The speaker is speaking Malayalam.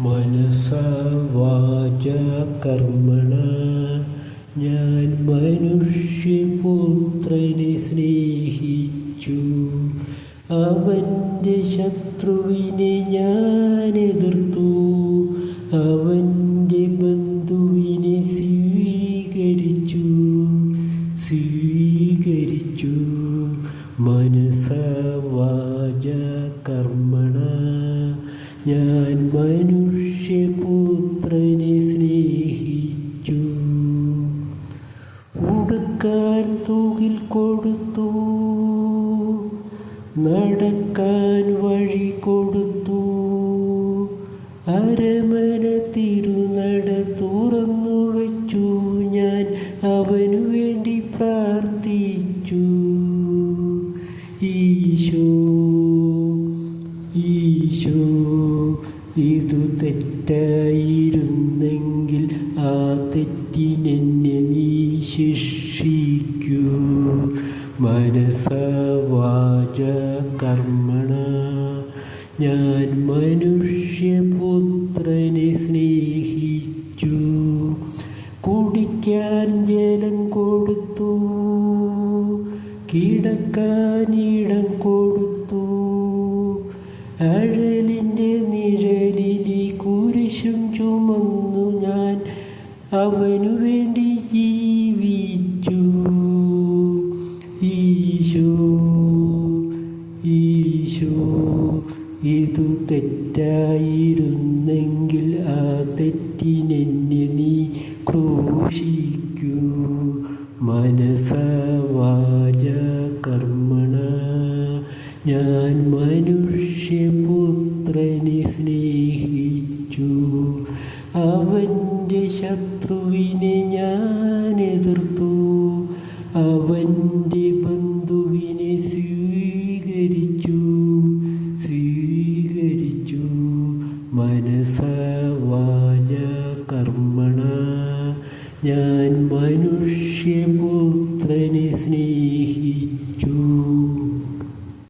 മനസാ വാച കർമ്മണ ഞാൻ മനുഷ്യപുത്രനെ സ്നേഹിച്ചു. അവന്റെ ശത്രുവിനെ ഞാൻ എതിർത്തു. അവന്റെ ബന്ധുവിനെ സ്വീകരിച്ചു. സ്വീകരിച്ചു. മനസാ വാച കർമ്മണ ഞാൻ മനുഷ്യപുത്രനെ സ്നേഹിച്ചു. ഉടുക്കാൻ തൂകിൽ കൊടുത്തു. നടക്കാൻ വഴി കൊടുത്തു. അരമന തിരുനട തുറന്നു വെച്ചു. ഞാൻ അവനു വേണ്ടി പ്രാർത്ഥിച്ചു. ഈശോ ഈശോ. ഇതു തെറ്റായിരുന്നെങ്കിൽ ആ തെറ്റിനെന്നെ നീ ശിക്ഷിക്കൂ. മനസവാച കർമ്മണ. ഞാൻ മനുഷ്യപുത്രനെ സ്നേഹിച്ചു. കുടിക്കാൻ ജലം കൊടുത്തു. കിടക്കാൻ ഇടം കൊടുത്തു. കുരിശും ചുമന്നു ഞാൻ അവനു വേണ്ടി ജീവിച്ചു. ഈശോ ഈശോ ഇതു തെറ്റായിരുന്നെങ്കിൽ ആ തെറ്റിനെന്നെ നീ ക്രൂശിക്കൂ. മനസവാച കർമ്മണ ഞാൻ മനുഷ്യപുത്രനെ സ്നേഹിച്ചു അവന്റെ ശത്രുവിനെ ഞാൻ എതിർത്തു. അവന്റെ ബന്ധുവിനെ സ്വീകരിച്ചു. സ്വീകരിച്ചു. മനസ്സ വാച കർമ്മണ. ഞാൻ മനുഷ്യപുത്രനെ സ്നേഹിച്ചു